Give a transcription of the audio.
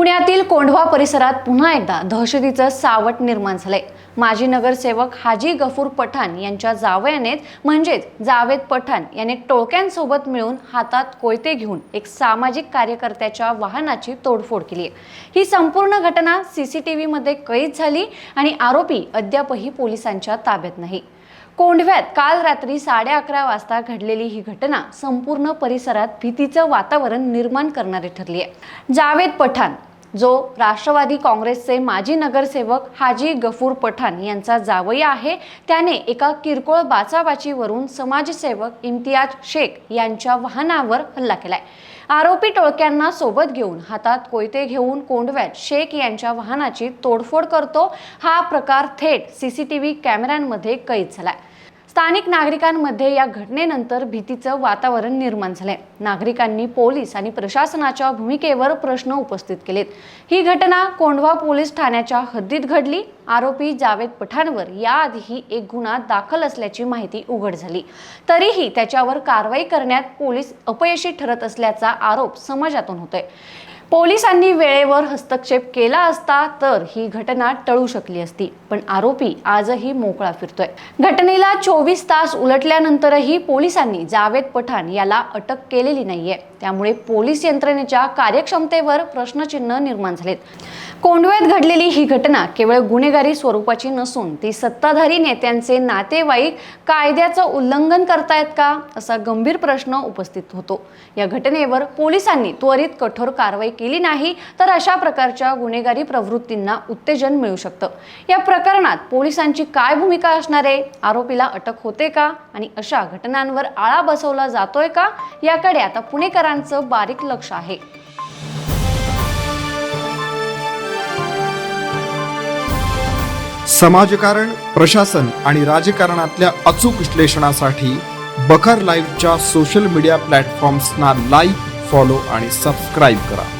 पुण्यातील कोंढवा परिसरात पुन्हा एकदा दहशतीचं सावट निर्माण झालंय. माजी नगरसेवक हाजी गफूर पठाण यांच्या जावयाने म्हणजेच जावेद पठाण याने टोळक्यांसोबत मिळून हातात कोयते घेऊन एक सामाजिक कार्यकर्त्याच्या वाहनाची तोडफोड केली आहे. ही संपूर्ण घटना सी सी टी व्हीमध्ये कैद झाली आणि आरोपी अद्यापही पोलिसांच्या ताब्यात नाही. कोंढव्यात काल रात्री साडे अकरा वाजता घडलेली ही घटना संपूर्ण परिसरात भीतीचं वातावरण निर्माण करणारी ठरली आहे. जावेद पठाण जो राष्ट्रवादी काँग्रेसचे माजी नगरसेवक हाजी गफूर पठाण यांचा जावई आहे त्याने एका किरकोळ बाचाबाचीवरून समाजसेवक इम्तियाज शेख यांच्या वाहनावर हल्ला केलाय. आरोपी टोळक्यांना सोबत घेऊन हातात कोयते घेऊन कोंडव्यात शेख यांच्या वाहनाची तोडफोड करतो. हा प्रकार थेट सीसीटीव्ही कॅमेऱ्यांमध्ये कैद झालाय. स्थानिक नागरिकांमध्ये या घटनेनंतर भीतीचं वातावरण निर्माण झालंय. नागरिकांनी पोलीस आणि प्रशासनाच्या भूमिकेवर प्रश्न उपस्थित केलेत. ही घटना कोंढवा पोलीस ठाण्याच्या हद्दीत घडली. आरोपी जावेद पठाणवर याआधीही एक गुन्हा दाखल असल्याची माहिती उघड झाली. तरीही त्याच्यावर कारवाई करण्यात पोलीस अपयशी ठरत असल्याचा आरोप समाजातून होतोय. पोलिसांनी वेळेवर हस्तक्षेप केला असता तर ही घटना टळू शकली असती. पण आरोपी आजही मोकळा फिरतोय. घटनेला चोवीस तास उलटल्यानंतरही पोलिसांनी जावेद पठाण याला अटक केलेली नाहीये. त्यामुळे पोलीस यंत्रणेच्या कार्यक्षमतेवर प्रश्नचिन्ह निर्माण झालेत. कोंडव्यात घडलेली ही घटना केवळ गुन्हेगारी स्वरूपाची नसून ती सत्ताधारी नेत्यांचे नातेवाईक कायद्याचं उल्लंघन करतायत का असा गंभीर प्रश्न उपस्थित होतो. या घटनेवर पोलिसांनी त्वरित कठोर कारवाई केली नाही तर अशा प्रकारच्या गुन्हेगारी प्रवृत्तींना उत्तेजन मिळू शकतं. या प्रकरणात पोलिसांची काय भूमिका असणार आहे? आरोपीला अटक होते का? आणि अशा घटनांवर आळा बसवला जातोय का? याकडे आता पुणेकरांचं बारीक लक्ष आहे. समाजकारण प्रशासन आणि राजकारणातल्या अचूक विश्लेषणासाठी बखर लाईव्हच्या सोशल मीडिया प्लॅटफॉर्म्सना लाईक फॉलो आणि सबस्क्राईब करा.